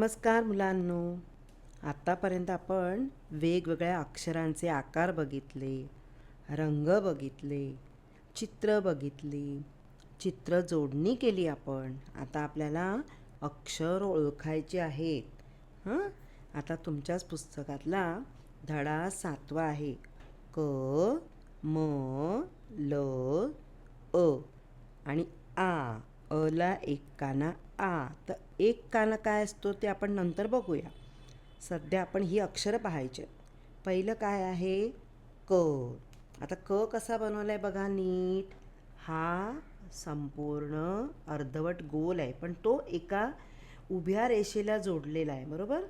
नमस्कार मुलांनो. आत्तापर्यंत आपण वेगवेगळ्या अक्षरांचे आकार बघितले रंग बघितले चित्र बघितली चित्र जोडणी केली आपण. आता आपल्याला अक्षर ओळखायचे आहेत. हां? आता तुमच्याच पुस्तकातला धडा सातवा आहे. क म ल अ आणि आ अला एक काना आ तर एक कान काय असतो ते आपण नंतर बघूया. सध्या आपण ही अक्षरं पाहायचे. पहिलं काय आहे? क. आता क कसा बनवला आहे बघा नीट. हा संपूर्ण अर्धवट गोल आहे पण तो एका उभ्या रेषेला जोडलेला आहे बरोबर?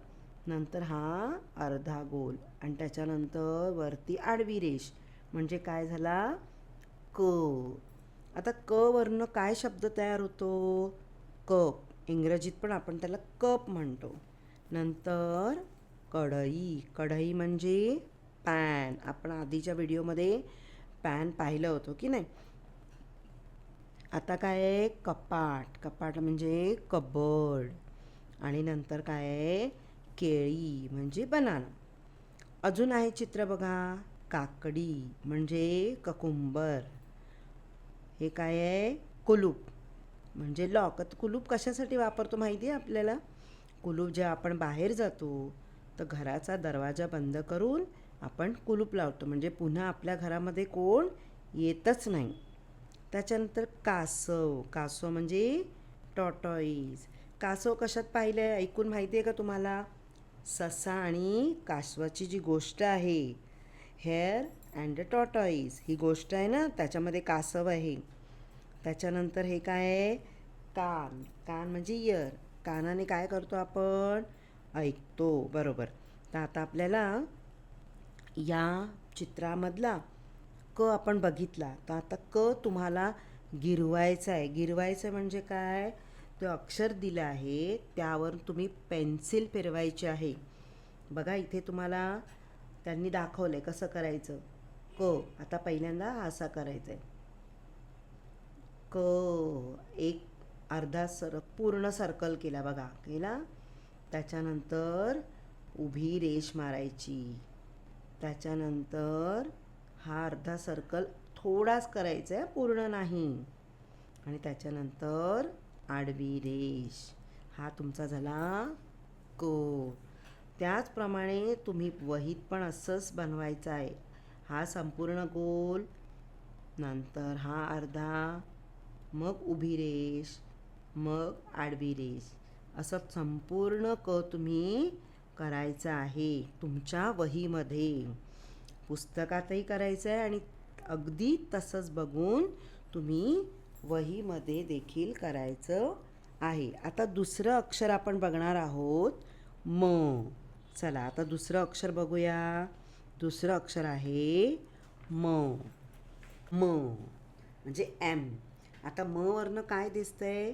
नंतर हा अर्धा गोल आणि त्याच्यानंतर वरती आडवी रेष. म्हणजे काय झाला? क. आता क वरनं काय शब्द तयार होतो? कप. इंग्रजीत पण आपण त्याला कप म्हणतो. नंतर कढई. कढई म्हणजे पॅन. आपण आधीच्या व्हिडिओमध्ये पॅन पाहिलं होतं की नाही? आता काय आहे? कपाट. कपाट म्हणजे कबड. आणि नंतर काय आहे? केळी म्हणजे बनाना. अजून आहे चित्र बघा. काकडी म्हणजे ककुंबर. हे काय आहे? कुलूप. म्हणजे लॉक आता कुलूप कशासाठी वापरतो माहिती आहे आपल्याला? कुलूप जेव्हा आपण बाहेर जातो तर घराचा दरवाजा बंद करून आपण कुलूप लावतो. म्हणजे पुन्हा आपल्या घरामध्ये कोण येतच नाही. त्याच्यानंतर कासव. कासव म्हणजे टॉटॉईज कासव कशात पाहिलं आहे ऐकून माहिती आहे का तुम्हाला? ससा आणि कासवाची जी गोष्ट आहे हेअर अँड द टॉटॉईज ही गोष्ट आहे ना त्याच्यामध्ये कासव आहे. त्याच्यानंतर हे काय आहे? कान. कान म्हणजे इयर कानाने काय करतो आपण? ऐकतो. बरोबर. तर आता आपल्याला या चित्रामधला क आपण बघितला. तर आता क तुम्हाला गिरवायचा आहे. गिरवायचं म्हणजे काय? ते अक्षर दिलं आहे. त्यावर तुम्ही पेन्सिल फिरवायची आहे. बघा इथे तुम्हाला त्यांनी दाखवलं आहे कसं करायचं. क. आता पहिल्यांदा असा करायचा आहे क एक अर्धा सर पूर्ण सर्कल केला बघा. केला? त्याच्यानंतर उभी रेष मारायची. त्याच्यानंतर हा अर्धा सर्कल थोडाच करायचा आहे पूर्ण नाही. आणि त्याच्यानंतर आडवी रेष. हा तुमचा झाला को. त्याचप्रमाणे तुम्ही वहीत पण असंच बनवायचं आहे. हा संपूर्ण गोल. नंतर हा अर्धा मग उभी रेष मग आडवी रेष असं संपूर्ण क तुम्ही करायचं आहे तुमच्या वहीमध्ये. पुस्तकातही करायचं आहे आणि अगदी तसंच बघून तुम्ही वहीमध्ये देखील करायचं आहे. आता दुसरं अक्षर आपण बघणार आहोत. म. चला आता दुसरं अक्षर बघूया. दुसरं अक्षर आहे म. म. म्हणजे एम. आता म वरनं काय दिसतंय?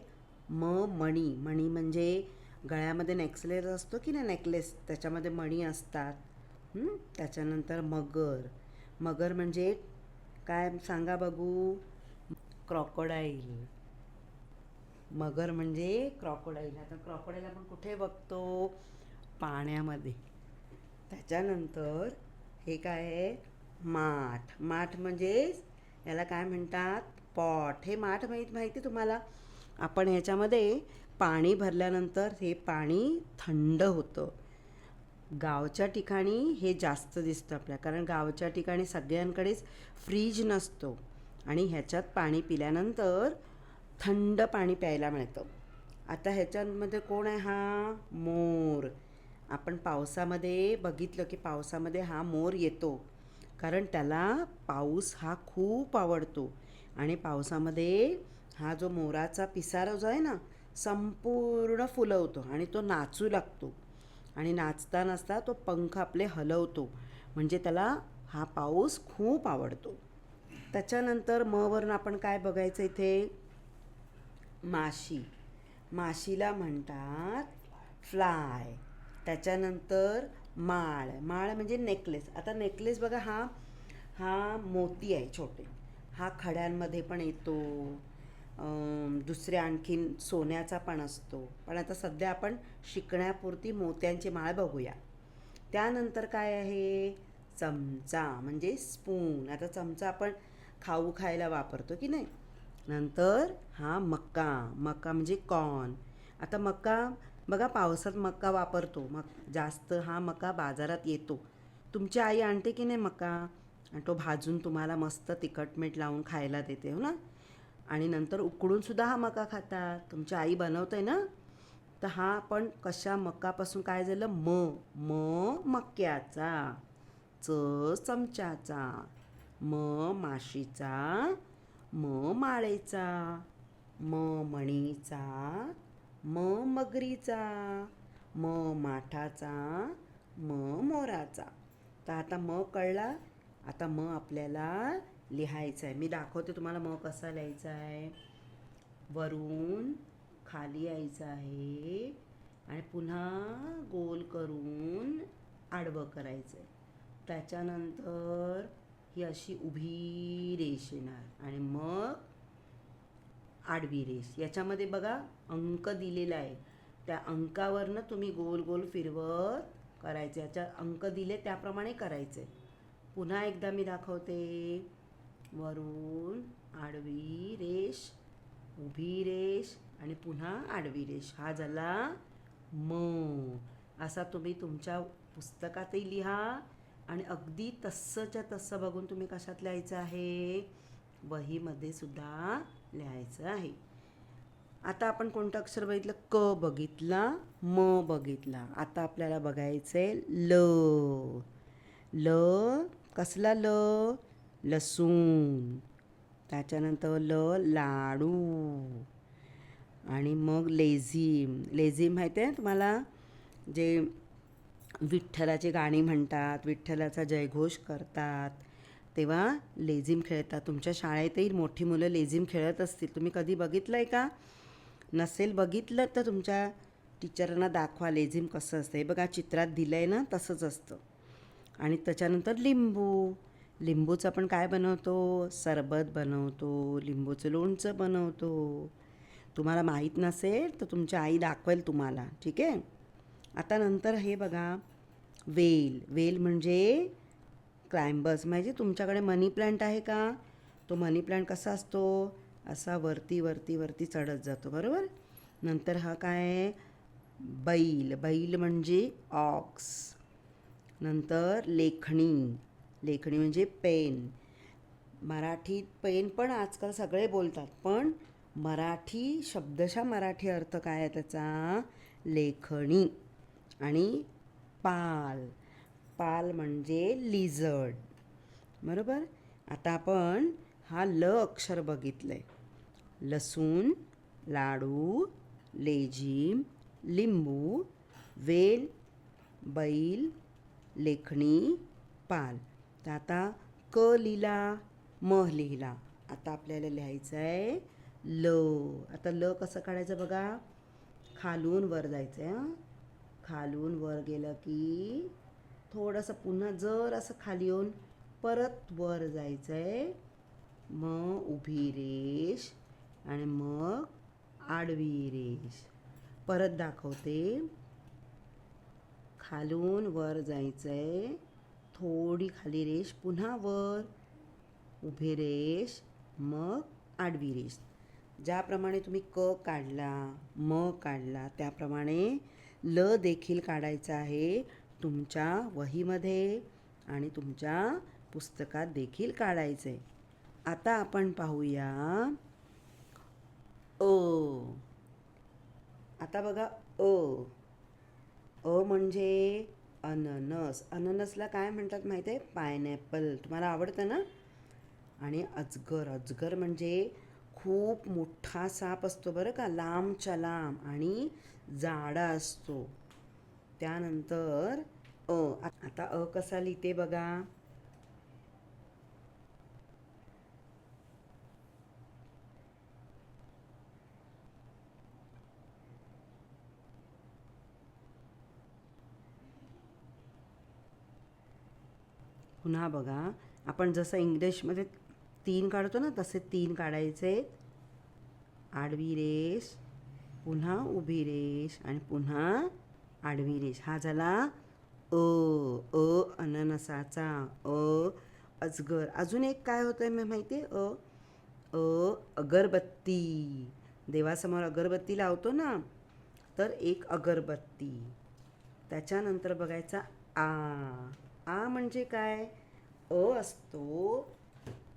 म मणी. मणी म्हणजे गळ्यामध्ये नेक्सलेस असतो की नाही नेकलेस? त्याच्यामध्ये मणी असतात. त्याच्यानंतर मगर. मगर म्हणजे काय सांगा बघू? क्रॉकोडाईल. मगर म्हणजे क्रॉकोडाईल. आता क्रॉकोडाईल आपण कुठे बघतो? पाण्यामध्ये. त्याच्यानंतर हे काय आहे? माठ. माठ म्हणजे याला काय म्हणतात? पॉट. हे माठ माहीत माहिती तुम्हाला? आपण ह्याच्यामध्ये पाणी भरल्यानंतर हे पाणी थंड होतं. गावच्या ठिकाणी हे जास्त दिसतं आपल्या कारण गावच्या ठिकाणी सगळ्यांकडेच फ्रीज नसतो. आणि ह्याच्यात पाणी पिल्यानंतर थंड पाणी प्यायला मिळतं. आता ह्याच्यामध्ये कोण आहे? हा मोर. आपण पावसामध्ये बघितलं की पावसामध्ये हा मोर येतो. कारण त्याला पाऊस हा खूप आवडतो. आणि पावसामध्ये हा जो मोराचा पिसारा जो आहे ना संपूर्ण फुलवतो आणि तो नाचू लागतो. आणि नाचता नाचता तो पंख आपले हलवतो. म्हणजे त्याला हा पाऊस खूप आवडतो. त्याच्यानंतर मवरून वरून आपण काय बघायचं इथे? माशी. माशीला म्हणतात फ्लाय. त्याच्यानंतर माळ. माळ म्हणजे नेकलेस. आता नेकलेस बघा हा हा मोती आहे छोटे. हा खड्यांमध्ये पण येतो. दुसऱ्या आणखीन सोन्याचा पण असतो. पण आता सध्या आपण शिकण्यापुरती मोत्यांची माळ बघूया. त्यानंतर काय आहे? चमचा म्हणजे स्पून आता चमचा आपण खाऊ खायला वापरतो की नाही? नंतर हा मका मका म्हणजे कॉर्न आता मका बघा पावसात मका वापरतो. मग जास्त हा मका बाजारात येतो. तुमची आई आणते की नाही मका आणि तो भाजून तुम्हाला मस्त तिखट मीठ लावून खायला देते हो ना? आणि नंतर उकडूनसुद्धा हा मका खातात. तुमची आई बनवते ना? तर हा पण कशा मकापासून काय झालं? म म मक्याचा च चमच्याचा म माशीचा म माळेचा म मणीचा म मगरीचा म माठाचा म मोराचा. तर आता म कळला? आता म आपल्याला लिहायचं आहे मी दाखवते तुम्हाला म कसा लिहायचा आहे वरून खाली यायचं आहे आणि पुन्हा गोल करून आडवं करायचं आहे त्याच्यानंतर ही अशी उभी रेष येणार आणि मग आडवी रेष. याच्यामध्ये बघा अंक दिलेला आहे. त्या अंकावरनं तुम्ही गोल गोल फिरवत करायचं. याच्या अंक दिले त्याप्रमाणे करायचे पुन्हा एकदा मी दाखवते. वरून आडवी रेष उभी रेष आणि पुन्हा आडवी रेष. हा झाला म. असा तुम्ही तुमच्या पुस्तकातही लिहा आणि अगदी तस्संच्या तस्सं बघून तुम्ही कशात लिहायचं आहे? वहीमध्ये सुद्धा लिहायचं आहे. आता आपण कोणतं अक्षर बघितलं? क बघितला म बघितला. आता आपल्याला बघायचं आहे ल. ल कसला ल? लसूण. त्याच्यानंतर ल लाडू. आणि मग लेझिम. लेझिम माहिती आहे तुम्हाला? जे विठ्ठलाची गाणी म्हणतात विठ्ठलाचा जयघोष करतात. तेव्हा लेझिम खेळतात. तुमच्या शाळेतही मोठी मुलं लेझिम खेळत असतील. तुम्ही कधी बघितलं आहे का? नसेल बघितलं तर तुमच्या टीचरांना दाखवा लेझिम कसं असतं. हे बघा चित्रात दिलं आहे ना तसंच असतं. आणि त्याच्यानंतर लिंबू. लिंबूचं आपण काय बनवतो? सरबत बनवतो लिंबूचं लोणचं बनवतो. तुम्हाला माहीत नसेल तर तुमची आई दाखवेल तुम्हाला ठीक आहे? आता नंतर हे बघा वेल. वेल म्हणजे क्लायंबर्स म्हणजे तुमच्याकडे मनी प्लांट आहे का? तो मनी प्लांट कसा असतो? असा वरती वरती वरती चढत जातो बरोबर? नंतर हा काय बैल. बैल म्हणजे ऑक्स. नंतर लेखणी. लेखणी म्हणजे पेन. मराठीत पेन पण आजकाल सगळे बोलतात पण मराठी शब्दशा मराठी अर्थ काय आहे त्याचा? लेखणी. आणि पाल. पाल म्हणजे लिझर्ड. बरोबर? आता आपण हा ल अक्षर बघितलं आहे लसूण लाडू लेझिम लिंबू वेल बैल लेखणी पाल. तर आता क लिहिला म लिहिला. आता आपल्याला लिहायचं आहे ल. आता ल कसं काढायचं बघा? खालून वर जायचं आहे खालून वर गेलं की थोडंसं पुन्हा जर असं खाली येऊन परत वर जायचं आहे मग उभी रेष आणि मग आडवी रेष. परत दाखवते. खालून वर जायचं आहे थोडी खाली रेष पुन्हा वर. उभे रेष मग आडवी रेष. ज्याप्रमाणे तुम्ही क काढला म काढला त्याप्रमाणे ल देखील काढायचं आहे तुमच्या वहीमध्ये आणि तुमच्या पुस्तकात देखील काढायचं आहे आता आपण पाहूया अ. आता बघा अ. अ म्हणजे अननस. अननसला काय म्हणतात माहिती आहे? पायनॅपल. तुम्हाला आवडतं ना? आणि अजगर. अजगर म्हणजे खूप मोठा साप असतो बरं का? लांबच्या लांब आणि जाडा असतो. त्यानंतर अ. आता अ कसा लिहिते बघा? पुन्हा बघा. आपण जसं इंग्लिशमध्ये तीन काढतो ना तसे तीन काढायचे. आडवी रेष पुन्हा उभी रेष आणि पुन्हा आडवी रेष. हा झाला अ अ अननसाचा अ अजगर. अजून एक काय होतं आहे माहिती आहे अ अ अगरबत्ती. देवासमोर अगरबत्ती लावतो ना तर एक अगरबत्ती. त्याच्यानंतर बघायचा आ. आ म्हणजे काय? अ असतो.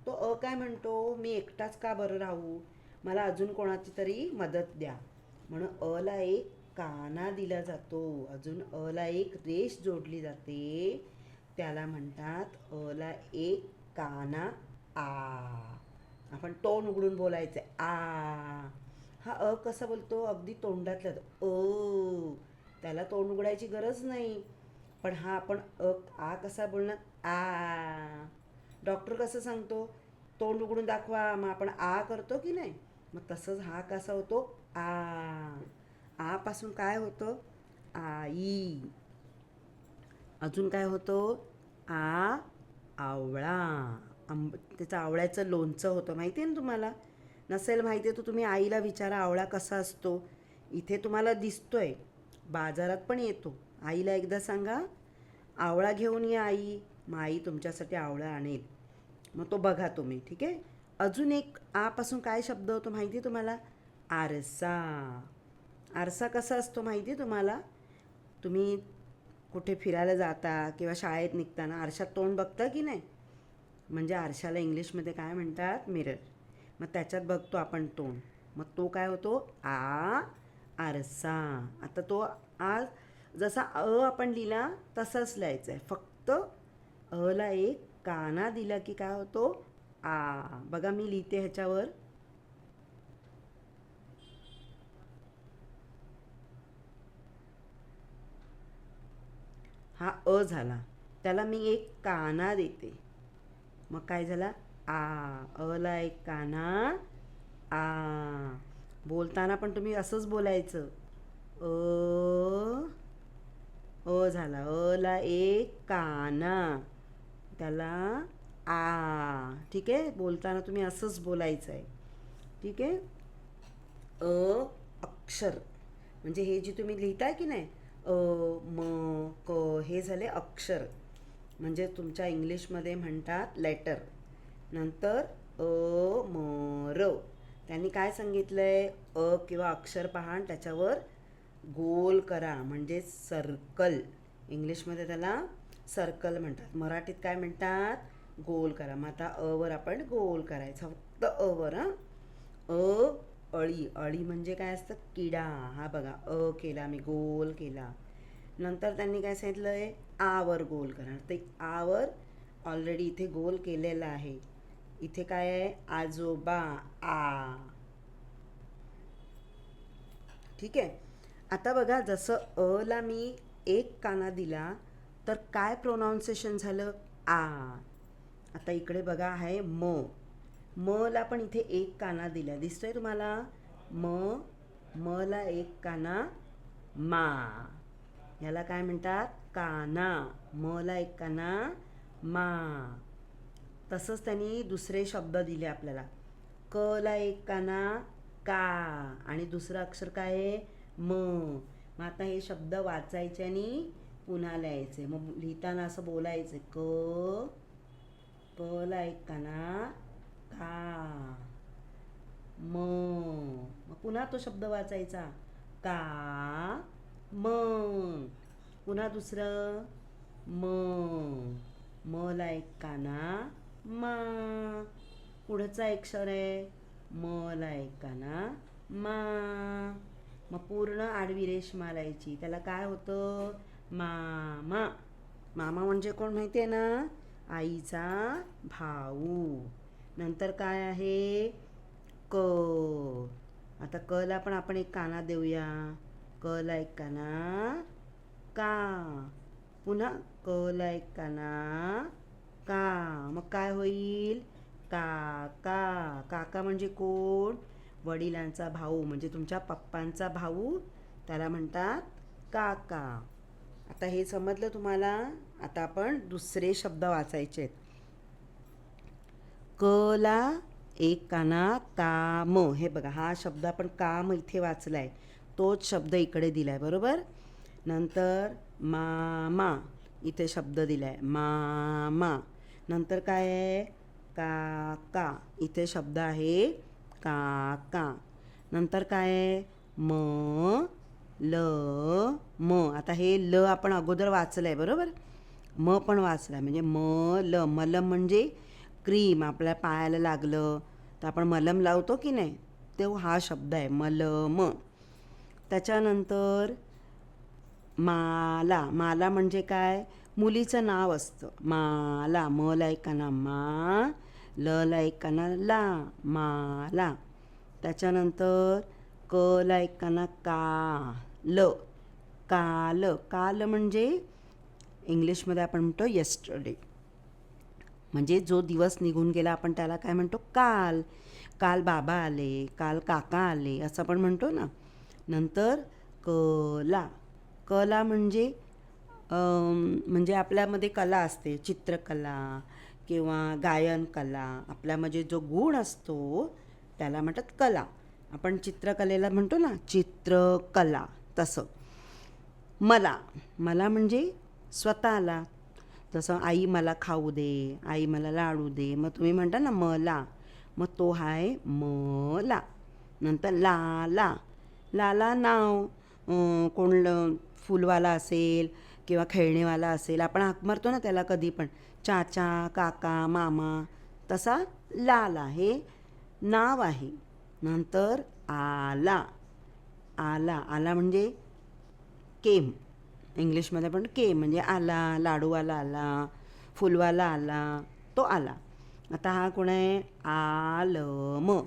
तो अ काय म्हणतो? मी एकटाच का बरं राहू? मला अजून कोणाची तरी मदत द्या. म्हणून अला एक काना दिला जातो. अजून अला एक रेष जोडली जाते. त्याला म्हणतात अला एक काना आ. आपण तोंड उघडून बोलायचं आ. हा अ कसा बोलतो? अगदी तोंडातला. अ. त्याला तोंड उघडायची गरज नाही. पण हा आपण अ आ कसा बोलणार? आ. डॉक्टर कसं सांगतो? तोंड उघडून दाखवा मग आपण आ करतो की नाही? मग तसंच हा कसा होतो? आ. आपासून काय होतं? आई अजून काय होतो? आ आवळा. आंब त्याचं आवळ्याचं लोणचं होतं. माहिती आहे ना तुम्हाला? नसेल माहिती आहे तर तुम्ही आईला विचारा आवळा कसा असतो? इथे तुम्हाला दिसतोय. बाजारात पण येतो. आईला एकदा सांगा आवळा घेऊन या आई मग आई तुमच्यासाठी आवळा आणेल. मग तो बघा तुम्ही ठीक आहे? अजून एक आपासून काय शब्द होतो माहिती आहे तुम्हाला? आरसा. आरसा कसा असतो माहिती आहे तुम्हाला? तुम्ही कुठे फिरायला जाता किंवा शाळेत निघताना आरशात तोंड बघता की नाही? म्हणजे आरशाला इंग्लिशमध्ये काय म्हणतात? मिरर. मग त्याच्यात बघतो आपण तोंड. मग तो काय होतो? आ आरसा. आता तो आ जसा अ आपण लिहिला तसाच लिहायचा आहे फक्त अला एक काना दिला की काय होतो? आ. बघा मी लिहिते ह्याच्यावर. हा अ झाला. त्याला मी एक काना देते. मग काय झाला? आ. अला एक काना. आ. बोलताना पण तुम्ही असंच बोलायचं. अ. अ झाला. अला एक काना. त्याला आ. ठीक आहे? बोलताना तुम्ही असंच बोलायचं आहे ठीक आहे? अ अक्षर. म्हणजे हे जे तुम्ही लिहिताय की नाही? अ म क हे झाले अक्षर. म्हणजे तुमच्या इंग्लिशमध्ये म्हणतात लेटर. नंतर अ म र. त्यांनी काय सांगितलं आहे अ किंवा अक्षर पहा त्याच्यावर गोल करा म्हणजे सर्कल. इंग्लिशमध्ये त्याला सर्कल म्हणतात. मराठीत काय म्हणतात? गोल करा. मग आता अ वर आपण गोल करायचं. फक्त अवर हां. अ अळी. अळी म्हणजे काय असतं? किडा. हा बघा. अ केला मी गोल केला. नंतर त्यांनी काय सांगितलं आहे आवर गोल करा. ते आवर ऑलरेडी इथे गोल केलेला आहे. इथे काय आहे? आजोबा आ. ठीक आहे? आता बघा जसं अ ला मी एक काना दिला तर काय प्रोनाऊन्सेशन झालं? आ. आता इकडे बघा आहे म. म ला पण इथे एक काना दिला. दिसतोय तुम्हाला? म म ला एक काना मा. ह्याला काय म्हणतात? काना. म ला एक काना मा. तसंच त्यांनी दुसरे शब्द दिले आपल्याला. क ला एक काना का. आणि दुसरं अक्षर काय आहे? म. मग आता हे शब्द वाचायचे आणि पुन्हा लिहायचे. मग लिहिताना असं बोलायचं क प ला एक का म. मग पुन्हा तो शब्द वाचायचा. का म. पुन्हा दुसरं म. म ऐकताना मा. पुढचा अक्षर आहे म ऐकताना मा. मग पूर्ण आडवी रेष मारायची. त्याला काय होतं? मामा. मामा म्हणजे कोण माहिती आहे ना? आईचा भाऊ. नंतर काय आहे? क. आता कला पण आपण एक काना देऊया. क एक काना का. पुन्हा कला एक काना का. मग काय होईल? काका. काका म्हणजे कोण? वडिलांचा भाऊ म्हणजे तुमच्या पप्पांचा भाऊ त्याला म्हणतात काका. आता हे समजलं तुम्हाला? आता आपण दुसरे शब्द वाचायचे आहेत. क ला एक काना काम. हे बघा हा शब्द आपण काम इथे वाचला आहे तोच शब्द इकडे दिला आहे बरोबर? नंतर मामा इथे शब्द दिला आहे मामा. नंतर काय आहे? काका. इथे शब्द आहे काका नंतर काय आहे? म ल म. आता हे ल आपण अगोदर वाचलं आहे बरोबर? म पण वाचलं आहे म्हणजे म ल. मलम म्हणजे क्रीम आपल्या पायाला लागलं. तर आपण मलम लावतो की नाही? तो हा शब्द आहे मलम. त्याच्यानंतर माला. माला म्हणजे काय? मुलीचं नाव असतं. माला. म ला मा. ल ला ला माला त्याच्यानंतर क ला का ल. काल काल म्हणजे इंग्लिशमध्ये आपण म्हणतो येस्टरडे म्हणजे जो दिवस निघून गेला आपण त्याला काय म्हणतो? काल. काल बाबा आले काल काका आले असं आपण म्हणतो ना. नंतर कला कला म्हणजे म्हणजे आपल्यामध्ये कला असते चित्रकला किंवा गायन कला आपल्यामध्ये जो गुण असतो त्याला म्हणतात कला. आपण चित्रकलेला म्हणतो ना चित्रकला तसं. मला मला म्हणजे स्वतःला. जसं आई मला खाऊ दे आई मला लाडू दे मग तुम्ही म्हणता ना मला. मग तो आहे मला. नंतर लाला. लाला नाव कोण फुलवाला असेल किंवा खेळणेवाला असेल आपण हाक मारतो ना त्याला कधी पण. चाचा काका मामा तसा लाला हे नाव आहे. नंतर आला. आला. आला म्हणजे केम. इंग्लिशमध्ये पण केम म्हणजे आला लाडूवाला आला फुलवाला आला तो आला. आता हा कोण आहे? आलम.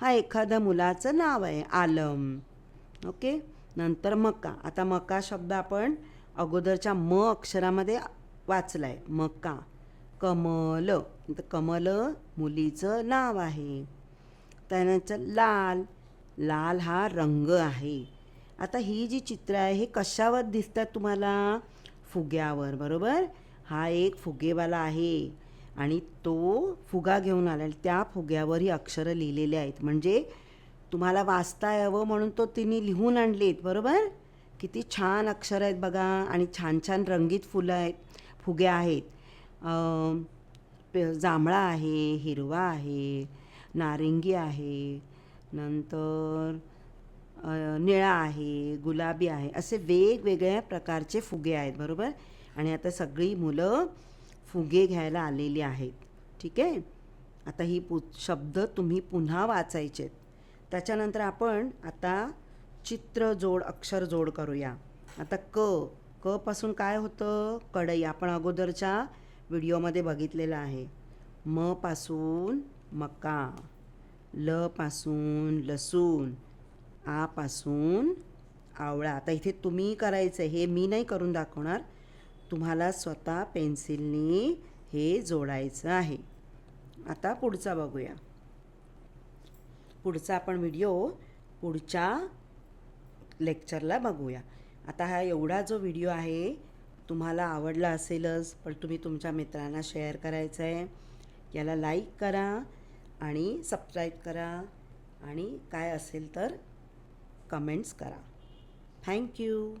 हा एखाद्या मुलाचं नाव आहे आलम. ओके? नंतर मका. आता मका शब्द आपण अगोदरच्या म अक्षरामध्ये वाचला आहे मका कमल. तर कमल मुलीचं नाव आहे. त्यानंतर लाल. लाल हा रंग आहे. आता ही जी चित्र आहे हे कशावर दिसतात तुम्हाला? फुग्यावर बरोबर? हा एक फुगेवाला आहे. आणि तो फुगा घेऊन आला त्या फुग्यावर ही अक्षरं लिहिलेली आहेत. म्हणजे तुम्हाला वाचता यावं म्हणून तो तिने लिहून आणलीत बरोबर? किती छान अक्षर आहेत बघा आणि छान छान रंगीत फुलं आहेत फुगे आहेत. जांभळा आहे हिरवा आहे नारिंगी आहे नंतर निळा आहे गुलाबी आहे असे वेगवेगळ्या प्रकारचे फुगे आहेत बरोबर? आणि आता सगळी मुलं फुगे घ्यायला आलेली आहेत. ठीक आहे? आता ही पु शब्द तुम्ही पुन्हा वाचायचे आहेत त्याच्यानंतर आपण आता चित्र जोड अक्षर जोड करूया. आता क क पासून काय होतं? कढई. आपण अगोदरच्या व्हिडिओमध्ये बघितलेलं आहे. म पासून मका ल पासून लसूण आ पासून आवळा. आता इथे तुम्ही करायचं हे मी नाही करून दाखवणार. तुम्हाला स्वतः पेन्सिलनी हे जोडायचं आहे. आता पुढचा बघूया. पुढचा आपण व्हिडिओ पुढच्या लेक्चरला बघूया. आता हा एवढा जो व्हिडिओ आहे तुम्हाला आवडला असेलच पण तुम्ही तुमच्या मित्रांना शेअर करायचं आहे याला लाईक करा आणि सबस्क्राईब करा आणि काय असेल तर कमेंट्स करा. थँक्यू.